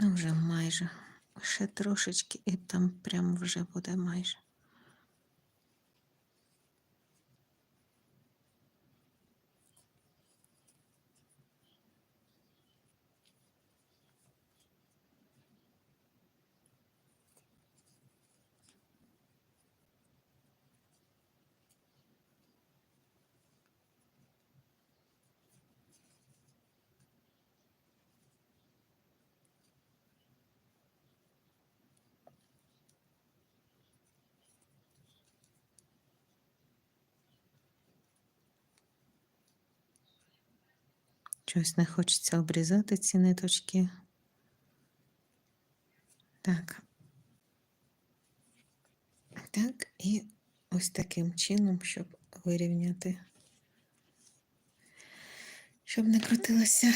Вже майже. Ще трошечки, і там прямо вже буде майже. Щось не хочеться обрізати ці ниточки. Так. Так, і ось таким чином, щоб вирівняти, щоб не крутилося.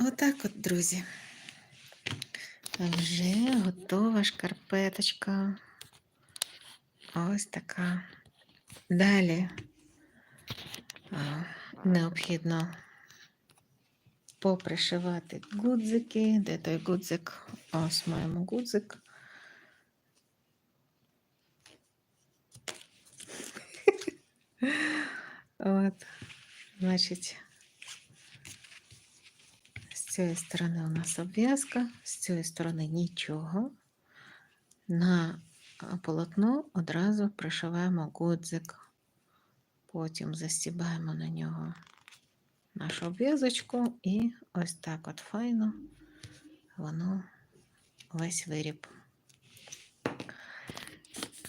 Отак от, друзі. Вже готова шкарпеточка. Ось така. Далі необхідно попришивати гудзики. Де той гудзик? Ось маємо гудзик. От, значить, з цієї сторони у нас обв'язка, з цієї сторони нічого. На полотно одразу пришиваємо гудзик, потім застібаємо на нього нашу обв'язочку і ось так от файно воно весь виріб.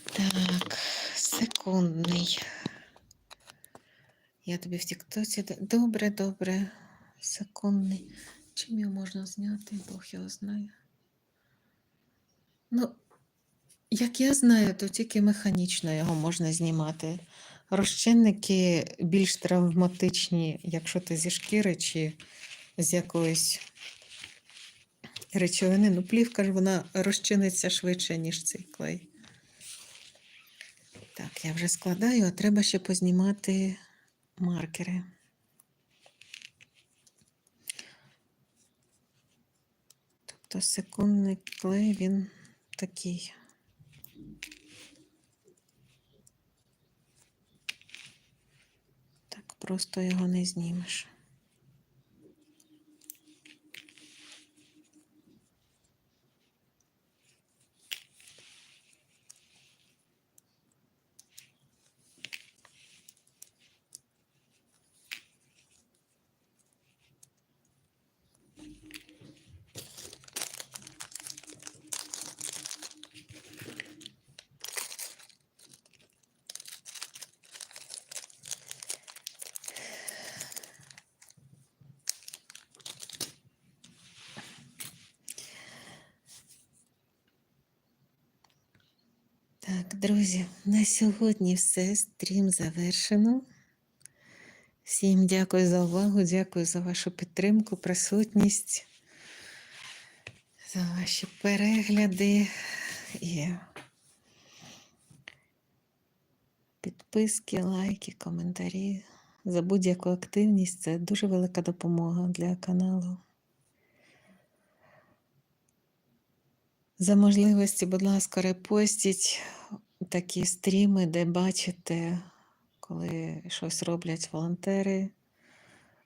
Так, секундний. Я тобі в тіктоці. Добре, добре, секундний. Чим його можна зняти, Бог його знає. Ну, як я знаю, то тільки механічно його можна знімати. Розчинники більш травматичні, якщо ти зі шкіри чи з якоїсь речовини. Ну, плівка ж вона розчиниться швидше, ніж цей клей. Так, я вже складаю, а треба ще познімати маркери. Тобто секундний клей він такий. Так просто його не знімеш. Так, друзі, на сьогодні все. Стрім завершено. Всім дякую за увагу, дякую за вашу підтримку, присутність, за ваші перегляди і підписки, лайки, коментарі. За будь-яку активність це дуже велика допомога для каналу. За можливості, будь ласка, репостіть такі стріми, де бачите, коли щось роблять волонтери.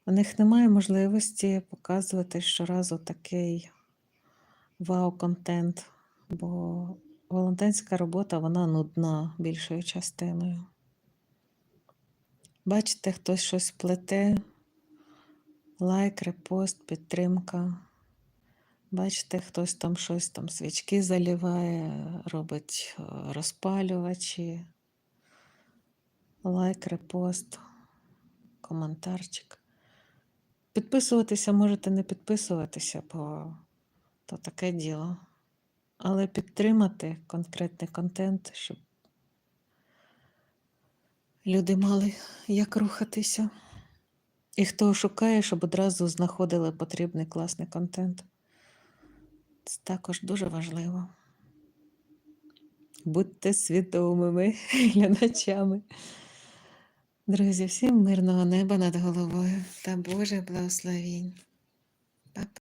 У них немає можливості показувати щоразу такий вау-контент, бо волонтерська робота вона нудна більшою частиною. Бачите, хтось щось плете, лайк, репост, підтримка. Бачите, хтось там щось там свічки заліває, робить е, розпалювачі, лайк, репост, коментарчик. Підписуватися можете не підписуватися, бо то таке діло. Але підтримати конкретний контент, щоб люди мали як рухатися. І хто шукає, щоб одразу знаходили потрібний класний контент. Це також дуже важливо. Будьте свідомими глядачами. Друзі, всім мирного неба над головою та Боже благословінь.